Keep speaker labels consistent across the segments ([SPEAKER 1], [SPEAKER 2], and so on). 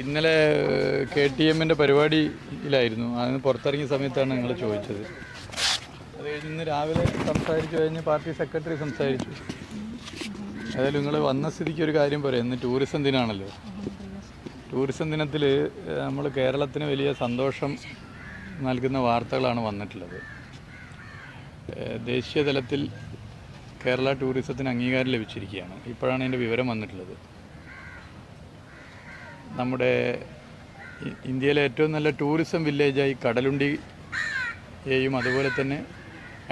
[SPEAKER 1] ഇന്നലെ K T എമ്മിന്റെ പരിപാടിയിലായിരുന്നു. അതിന് പുറത്തിറങ്ങിയ സമയത്താണ് ഞങ്ങൾ ചോദിച്ചത്. അത് കഴിഞ്ഞ് ഇന്ന് രാവിലെ സംസാരിച്ചു കഴിഞ്ഞ് പാർട്ടി സെക്രട്ടറി സംസാരിച്ചു. ഏതായാലും നിങ്ങൾ വന്ന സ്ഥിതിക്ക് ഒരു കാര്യം പറയാം. ഇന്ന് ടൂറിസം ദിനാണല്ലോ. ടൂറിസം ദിനത്തിൽ നമ്മൾ കേരളത്തിന് വലിയ സന്തോഷം നൽകുന്ന വാർത്തകളാണ് വന്നിട്ടുള്ളത്. ദേശീയ തലത്തിൽ കേരള ടൂറിസത്തിന് അംഗീകാരം ലഭിച്ചിരിക്കുകയാണ്. ഇപ്പോഴാണ് അതിന്റെ വിവരം വന്നിട്ടുള്ളത്. നമ്മുടെ ഇന്ത്യയിലെ ഏറ്റവും നല്ല ടൂറിസം വില്ലേജായി കടലുണ്ടിയെയും അതുപോലെ തന്നെ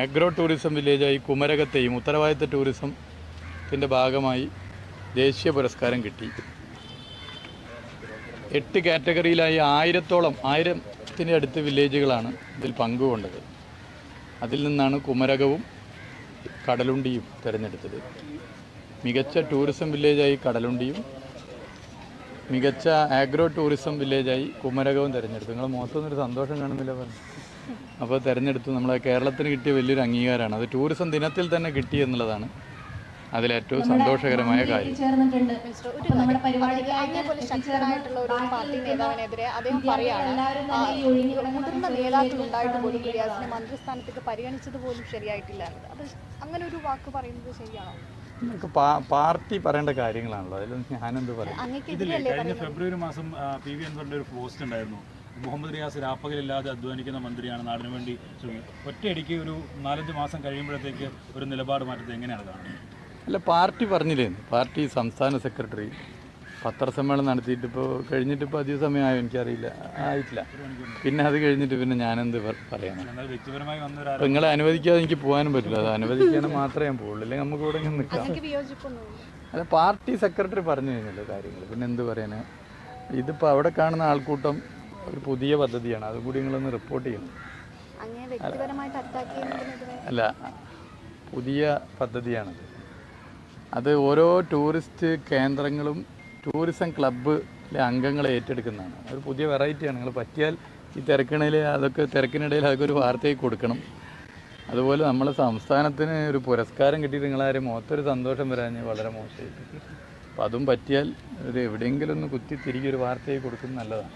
[SPEAKER 1] അഗ്രോ ടൂറിസം വില്ലേജായി കുമരകത്തെയും ഉത്തരവാദിത്ത ടൂറിസത്തിന്റെ ഭാഗമായി ദേശീയ പുരസ്കാരം കിട്ടി. എട്ട് കാറ്റഗറിയിലായി ആയിരത്തോളം ആയിരത്തിന്റെ അടുത്ത് വില്ലേജുകളാണ് ഇതിൽ പങ്കുകൊണ്ടത്. അതിൽ നിന്നാണ് കുമരകവും കടലുണ്ടിയും തിരഞ്ഞെടുത്തത്. മികച്ച ടൂറിസം വില്ലേജായി കടലുണ്ടിയും മികച്ച ആഗ്രോ ടൂറിസം വില്ലേജായി കുമരകവും തിരഞ്ഞെടുത്തു. നിങ്ങളെ മുഖത്തൊന്നൊരു സന്തോഷം കാണുന്നില്ല പറഞ്ഞു. അപ്പോൾ തിരഞ്ഞെടുത്തു. നമ്മളെ കേരളത്തിന് കിട്ടിയ വലിയൊരു അംഗീകാരമാണ്. അത് ടൂറിസം ദിനത്തിൽ തന്നെ കിട്ടി എന്നുള്ളതാണ്. അതിലേറ്റവും സന്തോഷകരമായ കാര്യം.
[SPEAKER 2] നമ്മുടെ
[SPEAKER 3] ഒരു പാർട്ടി നേതാവിനെതിരെ അദ്ദേഹം പറയാണ്. മുതിർന്ന നേതാക്കൾ ഉണ്ടായിട്ട് പോലും റിയാസിനെ മന്ത്രിസ്ഥാനത്തേക്ക് പരിഗണിച്ചത് പോലും ശരിയായിട്ടില്ല അത് അങ്ങനെ ഒരു വാക്ക് പറയുന്നത് ശരിയാണോ?
[SPEAKER 1] നിങ്ങൾക്ക് പാർട്ടി പറയേണ്ട കാര്യങ്ങളാണല്ലോ. അതിലും ഞാനെന്ത് പറയും?
[SPEAKER 4] ഇതില്ലേ കഴിഞ്ഞ ഫെബ്രുവരി മാസം പി വി അൻവറിന്റെ ഒരു പോസ്റ്റ് ഉണ്ടായിരുന്നു. മുഹമ്മദ് റിയാസ് രാപ്പകലില്ലാതെ അധ്വാനിക്കുന്ന മന്ത്രിയാണ് നാടിനു വേണ്ടി ഒറ്റയടിക്ക് ഒരു നാലഞ്ച് മാസം കഴിയുമ്പോഴത്തേക്ക് ഒരു നിലപാട് മാറ്റത്തെ എങ്ങനെയാണ് കാണുന്നത്?
[SPEAKER 1] അല്ല പാർട്ടി പറഞ്ഞില്ലേ? പാർട്ടി സംസ്ഥാന സെക്രട്ടറി പത്രസമ്മേളനം നടത്തിയിട്ട് ഇപ്പോൾ കഴിഞ്ഞിട്ട് ഇപ്പോൾ അധിക സമയമായോ എനിക്കറിയില്ല. ആയിട്ടില്ല. പിന്നെ അത് കഴിഞ്ഞിട്ട് പിന്നെ ഞാനെന്ത് പറയാനാണ് അപ്പോൾ നിങ്ങളെ അനുവദിക്കാതെ എനിക്ക് പോകാനും പറ്റില്ല. അത് അനുവദിക്കാനും മാത്രമേ ഞാൻ പോകുള്ളൂ അല്ലെങ്കിൽ നമുക്ക് ഇവിടെ ഇങ്ങനെ നിൽക്കാം അല്ല പാർട്ടി സെക്രട്ടറി പറഞ്ഞു കഴിഞ്ഞല്ലോ കാര്യങ്ങൾ പിന്നെ എന്ത് പറയാന്? ഇതിപ്പോൾ അവിടെ കാണുന്ന ആൾക്കൂട്ടം ഒരു പുതിയ പദ്ധതിയാണ്. അതും കൂടി നിങ്ങളൊന്ന് റിപ്പോർട്ട് ചെയ്യണം.
[SPEAKER 3] അങ്ങേ വ്യക്തിപരമായിട്ട് അറ്റാക്ക് ചെയ്യുന്നതിനെതിരെ
[SPEAKER 1] അല്ല പുതിയ പദ്ധതിയാണത്. അത് ഓരോ ടൂറിസ്റ്റ് കേന്ദ്രങ്ങളും ടൂറിസം ക്ലബ്ബിലെ അംഗങ്ങളെ ഏറ്റെടുക്കുന്നതാണ്. ഒരു പുതിയ വെറൈറ്റിയാണ് നിങ്ങൾ പറ്റിയാൽ ഈ തിരക്കിനിടയിൽ അതൊക്കെ തിരക്കിനിടയിൽ അതൊക്കെ ഒരു വാർത്തയായി കൊടുക്കണം. അതുപോലെ നമ്മളെ സംസ്ഥാനത്തിന് ഒരു പുരസ്കാരം കിട്ടി നിങ്ങളാരും മൊത്തൊരു സന്തോഷം വരാൻ വളരെ മോശമായിട്ട്. അപ്പം അതും പറ്റിയാൽ ഒരു എവിടെയെങ്കിലും ഒന്ന് കുത്തി തിരികെ ഒരു വാർത്തയായി കൊടുക്കുന്നത് നല്ലതാണ്.